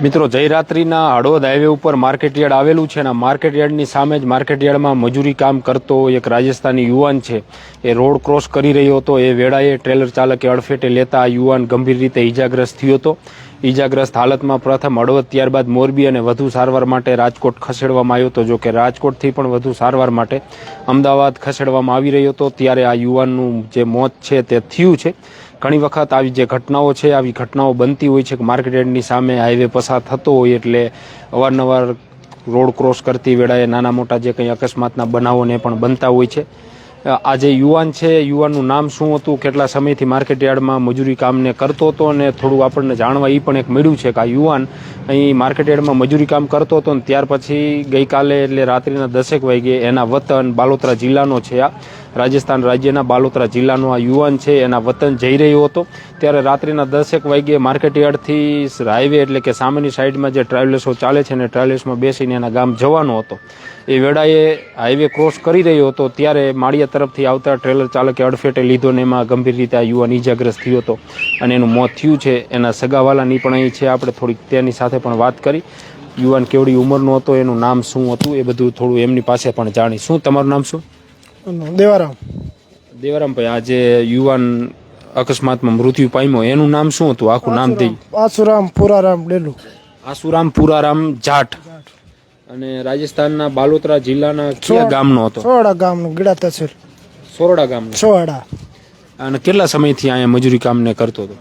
મિત્રો, જયરાત્રિના હળવદ હાઈવે ઉપર માર્કેટ યાર્ડ આવેલું છે અને માર્કેટયાર્ડની માર્કેટ યાર્ડની સામે જ માર્કેટ યાર્ડમાં મજૂરી કામ કરતો એક રાજસ્થાની યુવાન છે. એ રોડ ક્રોસ કરી રહ્યો હતો. એ વેળાએ ટ્રેલર ચાલકે અડફેટે લેતા આ યુવાન ગંભીર રીતે ઇજાગ્રસ્ત થયો હતો. ઈજાગ્રસ્ત હાલતમાં પ્રથમ હળવદ ત્યારબાદ મોરબી અને વધુ સારવાર માટે રાજકોટ ખસેડવામાં આવ્યો હતો. જો કે રાજકોટથી પણ વધુ સારવાર માટે અમદાવાદ ખસેડવામાં આવી રહ્યો હતો. ત્યારે આ યુવાનનું જે મોત છે તે થયું છે. ઘણી વખત આવી જે ઘટનાઓ છે, આવી ઘટનાઓ બનતી હોય છે કે માર્કેટ યાર્ડની સામે હાઈવે પસાર થતો હોય એટલે અવારનવાર રોડ ક્રોસ કરતી વેળાએ નાના મોટા જે કંઈ અકસ્માતના બનાવોને પણ બનતા હોય છે. આ જે યુવાન છે યુવાનનું નામ શું હતું, કેટલા સમયથી માર્કેટ યાર્ડમાં મજૂરી કામને કરતો હતો અને થોડું આપણને જાણવા એ પણ એક મળ્યું છે કે આ યુવાન અહીં માર્કેટ યાર્ડમાં મજૂરી કામ કરતો હતો ને ત્યાર પછી ગઈકાલે એટલે રાત્રિના દસેક વાગે એના વતન બાલોતરા જિલ્લાનો છે આ. રાજસ્થાન રાજ્યના બાલોતરા જિલ્લાનો આ યુવાન છે, એના વતન જઈ રહ્યો હતો. ત્યારે રાત્રિના દસેક વાગ્યે માર્કેટ યાર્ડથી હાઈવે એટલે કે સામેની સાઈડમાં જે ટ્રાવેલર્સો ચાલે છે ને ટ્રાવેલ્સમાં બેસીને એના ગામ જવાનો હતો. એ વેળાએ હાઈવે ક્રોસ કરી રહ્યો હતો, ત્યારે માળિયા તરફથી આવતા ટ્રેલર ચાલકે અડફેટે લીધો ને એમાં ગંભીર રીતે આ યુવાન ઈજાગ્રસ્ત થયો હતો. અને એનું મોત થયું છે. એના સગાવાલાની પણ અહીં છે. આપણે થોડીક તેની સાથે પણ વાત કરી. યુવાન કેવડી ઉંમરનો હતો એનું નામ શું હતું એ બધું થોડું એમની પાસે પણ જાણી. શું તમારું નામ શું? દેવારામ. દેવારામ ભાઈ આજે યુવાન અકસ્માતમાં મૃત્યુ પામ્યો. એનું નામ શું હતું? આખું નામ દઈ. આસુરામ પુરારામ ડેલુ. આસુરામ પુરારામ જાટ. અને રાજસ્થાનના બાલોતરા જિલ્લાના કયા ગામનો હતો? સોડા ગામનું ગીડા તહેસીલ સોરડા ગામનો? સોરડા અને કેટલા સમયથી અહીંયા મજૂરી કામને કરતો હતો?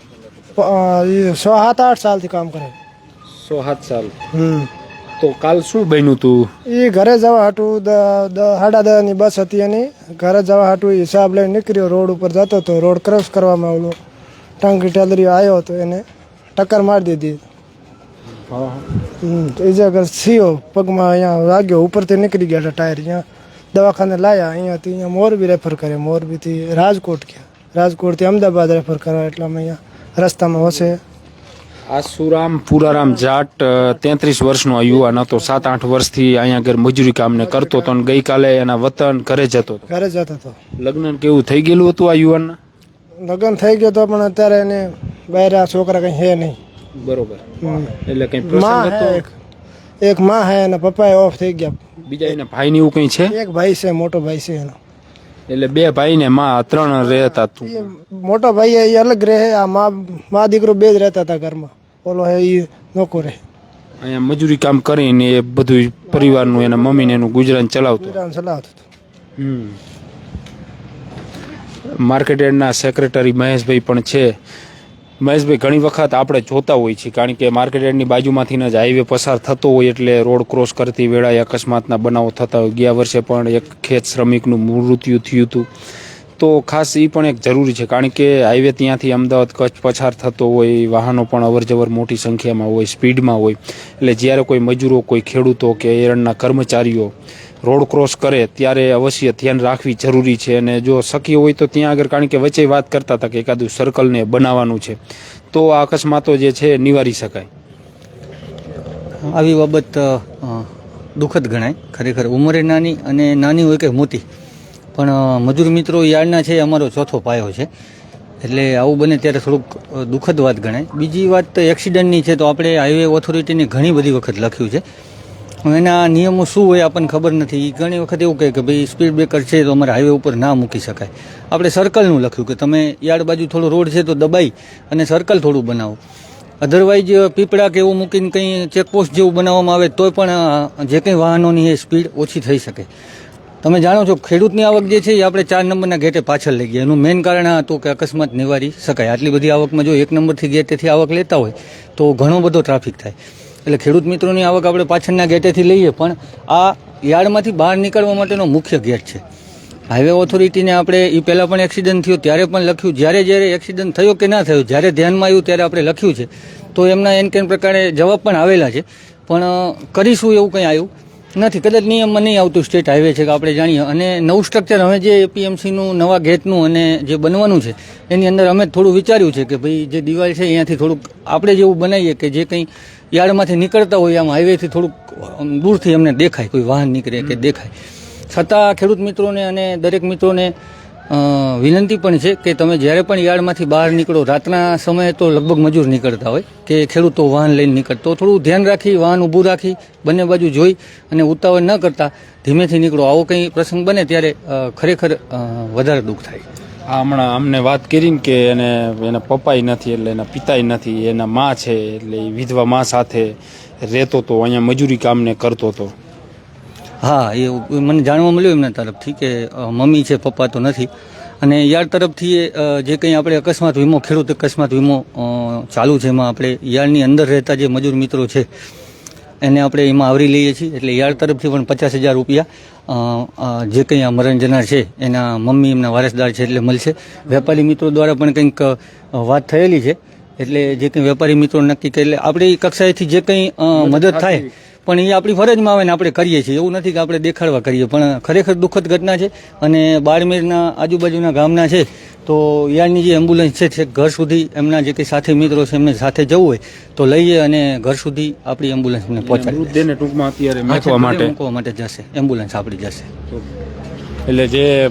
પ- અ, સો સાત આઠ સાલથી કામ કરે. સો સાત સાલ. હમ. તો કાલ શું બન્યું તું? એ ઘરે જવા હાટું દ- દ- સાડા બસ હતી એની. ઘરે જવા હાટું હિસાબ લઈને નીકળ્યો રોડ ઉપર જતો હતો. રોડ ક્રોસ કરવામાં આવેલો ટાંકી ટેલરી આવ્યો હતો એને. ટક્કર મારી દીધી. ઈજાગ્રસ્ત થયો. પગમાં અહીંયા વાગ્યો ઉપરથી નીકળી ગયા હતા ટાયર અહીંયા. દવાખાને લાયા અહીંયાથી અહીંયા મોરબી રેફર કરે મોરબીથી રાજકોટ ગયા. રાજકોટથી અમદાવાદ રેફર કર્યા એટલે અમે અહીંયા રસ્તામાં વસે આસુરામ પુરારામ જાટ તેત્રીસ વર્ષનો આ યુવાન હતો. સાત આઠ વર્ષથી અહીંયા આગળ મજૂરી કામને કરતો હતો અને ગઈકાલે એના વતન ઘરે જતો હતો. ઘરે જતો હતો. લગ્ન કેવું થઈ ગયેલું હતું આ યુવાનના? લગ્ન થઈ ગયો તો પણ અત્યારે એને બહાર છોકરા કંઈ હે નહીં. બરોબર. એટલે કઈ માં પ્રસંગ હે હતો એક એક માં હે અને પપ્પા ઓફ થઈ ગયા. બીજા એના ભાઈ એવું કઈ છે? એક ભાઈ છે મોટો ભાઈ છે એનો. એટલે બે ભાઈ ને માં ત્રણ રહેતા તું. એ મોટો ભાઈ એ અલગ રહે આ માં માં દીકરો બે જ રહેતા હતા ઘરમાં. ઓલો હે એ નોકો રહે. અહીંયા મજૂરી કામ કરીને એ બધું પરિવારનું એના મમ્મીને એનું ગુજરાન ચલાવતો. વિરાન ચલાવતો હતો. માર્કેટ યાર્ડના સેક્રેટરી મહેશભાઈ પણ છે. મહેશભાઈ, ઘણી વખત આપણે જોતા હોઈએ છીએ, કારણ કે માર્કેટ યાર્ડની બાજુમાંથી જ હાઈવે પસાર થતો હોય એટલે રોડ ક્રોસ કરતી વેળાએ અકસ્માતના બનાવો થતા હોય. ગયા વર્ષે પણ એક ખેત શ્રમિકનું મૃત્યુ થયું હતું. તો ખાસ એ પણ એક જરૂરી છે, કારણ કે હાઈવે ત્યાંથી અમદાવાદ કચ્છ પસાર થતો હોય વાહનો પણ અવરજવર મોટી સંખ્યામાં હોય, સ્પીડમાં હોય. એટલે જ્યારે કોઈ મજૂરો, કોઈ ખેડૂતો કે એરણના કર્મચારીઓ રોડ ક્રોસ કરે ત્યારે અવશ્ય ધ્યાન રાખવી જરૂરી છે અને જો શક્ય હોય તો ત્યાં આગળ કારણ કે વચ્ચે વાત કરતા હતા કે એકાદું સર્કલને બનાવવાનું છે. તો આ અકસ્માતો જે છે નિવારી શકાય. આવી બાબત દુઃખદ ગણાય. ખરેખર ઉંમરે નાની અને નાની હોય કે મોટી. પણ મજૂર મિત્રો યાર્ડના છે, અમારો ચોથો પાયો છે. એટલે આવું બને ત્યારે થોડુંક દુઃખદ વાત ગણાય. બીજી વાત એક્સિડન્ટની છે, તો આપણે હાઈવે ઓથોરિટીને ઘણી બધી વખત લખ્યું છે. એના નિયમો શું હોય આપણને ખબર નથી. એ ઘણી વખત એવું કહે કે ભાઈ સ્પીડ બ્રેકર છે તો અમારે હાઈવે ઉપર ના મૂકી શકાય. આપણે સર્કલનું લખ્યું કે તમે યાર્ડ બાજુ થોડો રોડ છે તો દબાઈ અને સર્કલ થોડું બનાવો. અધરવાઇઝ પીપળા કે એવું મૂકીને કંઈ ચેકપોસ્ટ જેવું બનાવવામાં આવે તોય પણ જે કંઈ વાહનોની એ સ્પીડ ઓછી થઈ શકે. તમે જાણો છો, ખેડૂતની આવક જે છે એ આપણે ચાર નંબરના ગેટે પાછળ લઈ ગયા. એનું મેઇન કારણ આ હતું કે અકસ્માત નિવારી શકાય. આટલી બધી આવકમાં જો એક નંબરથી ગેટેથી આવક લેતા હોય તો ઘણો બધો ટ્રાફિક થાય. એટલે ખેડૂત મિત્રોની આવક આપણે પાછળના ગેટેથી લઈએ, પણ આ યાર્ડમાંથી બહાર નીકળવા માટેનો મુખ્ય ગેટ છે. હાઈવે ઓથોરિટીને આપણે એ પહેલાં પણ એક્સિડન્ટ થયો, ત્યારે પણ લખ્યું, જ્યારે જ્યારે એક્સિડન્ટ થયો કે ના થયો, જ્યારે ધ્યાનમાં આવ્યું ત્યારે આપણે લખ્યું છે. તો એમના એન કેન પ્રકારે જવાબ પણ આવેલા છે. પણ કરીશું એવું કંઈ આવ્યું? નથી કદાચ નિયમમાં નહીં આવતું સ્ટેટ હાઈવે છે કે આપણે જાણીએ. અને નવું સ્ટ્રક્ચર હવે જે એપીએમસીનું નવા ગેટનું અને જે બનવાનું છે એની અંદર અમે થોડું વિચાર્યું છે કે ભાઈ જે દિવાલ છે અહીંયાથી થોડુંક આપણે જેવું બનાવીએ કે જે કંઈ યાર્ડમાંથી નીકળતા હોય આમ હાઈવેથી થોડુંક દૂરથી અમને દેખાય કોઈ વાહન નીકળે કે દેખાય. છતાં ખેડૂત મિત્રોને અને દરેક મિત્રોને વિનંતી પણ છે કે તમે જ્યારે પણ યાર્ડમાંથી બહાર નીકળો, રાતના સમયે તો લગભગ મજૂર નીકળતા હોય કે ખેડૂતો વાહન લઈને નીકળતો થોડું ધ્યાન રાખી, વાહન ઊભું રાખી, બંને બાજુ જોઈ અને ઉતાવળ ન કરતા ધીમેથી નીકળો. આવો કંઈ પ્રસંગ બને ત્યારે ખરેખર વધારે દુઃખ થાય. હમણાં અમને વાત કરીને કે એને, એના પપ્પાય નથી એટલે એના પિતાય નથી, એના માં છે એટલે વિધવા માં સાથે રહેતો હતો અહીંયા મજૂરી કામને કરતો હતો હા એ મને જાણવા મળ્યું એમના તરફથી કે મમ્મી છે પપ્પા તો નથી. અને યાર તરફથી જે કંઈ આપણે અકસ્માત વીમો ખેડૂત અકસ્માત વીમો ચાલુ છે એમાં આપણે યારની અંદર રહેતા જે મજૂર મિત્રો છે એને આપણે એમાં આવરી લઈએ છીએ. એટલે યાર તરફથી પણ પચાસ હજાર રૂપિયા જે કંઈ આ મરણ જનાર છે એના મમ્મી એમના વારસદાર છે એટલે મળશે. વેપારી મિત્રો દ્વારા પણ કંઈક વાત થયેલી છે. એટલે જે કંઈ વેપારી મિત્રો નક્કી કરે એટલે આપણી કક્ષાએથી જે કંઈ મદદ થાય પણ એ આપણી ફરજમાં આવે ને આપણે કરીએ છીએ. એવું નથી કે આપણે દેખાડવા કરીએ પણ ખરેખર દુઃખદ ઘટના છે અને બાડમેરના આજુબાજુના ગામના છે તો યારની જે એમ્બ્યુલન્સ છે તે ઘર સુધી એમના જે કંઈ સાથી મિત્રો છે એમને સાથે જવું હોય તો લઈએ અને ઘર સુધી આપણી એમ્બ્યુલન્સને પહોંચાડી ટૂંકમાં અત્યારે મૂકવા માટે? જશે. એમ્બ્યુલન્સ આપણી જશે. એટલે જે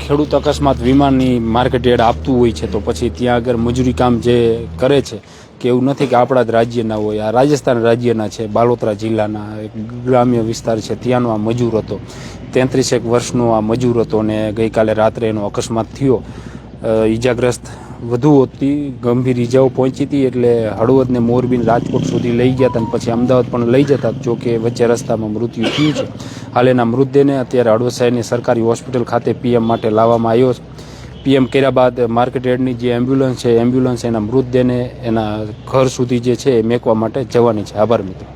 ખેડૂત અકસ્માત વીમાની માર્કેટ યાર્ડ આપતું હોય છે તો પછી ત્યાં આગળ મજૂરી કામ જે કરે છે કે એવું નથી કે આપણા જ રાજ્યના હોય. આ રાજસ્થાન રાજ્યના છે, બાલોતરા જિલ્લાના એક ગ્રામ્ય વિસ્તાર છે, ત્યાંનો આ મજૂર હતો. તેત્રીસેક વર્ષનો આ મજૂર હતો ને ગઈકાલે રાત્રે એનો અકસ્માત થયો. ઈજાગ્રસ્ત વધુ હતી, ગંભીર ઈજાઓ પહોંચી હતી એટલે હળવદ ને મોરબી રાજકોટ સુધી લઈ ગયા હતા અને પછી અમદાવાદ પણ લઈ જતા જો કે વચ્ચે રસ્તામાં મૃત્યુ થયું છે. હાલ એના મૃતદેહને અત્યારે હળવદ શહેરની સરકારી હોસ્પિટલ ખાતે પીએમ માટે લાવવામાં આવ્યો છે પીએમ કર્યા બાદ માર્કેટ યાર્ડની જે એમ્બ્યુલન્સ છે એમ્બ્યુલન્સ એના મૃતદેહને એના ઘર સુધી જે છે એ મેકવા માટે જવાની છે. આભાર મિત્રો.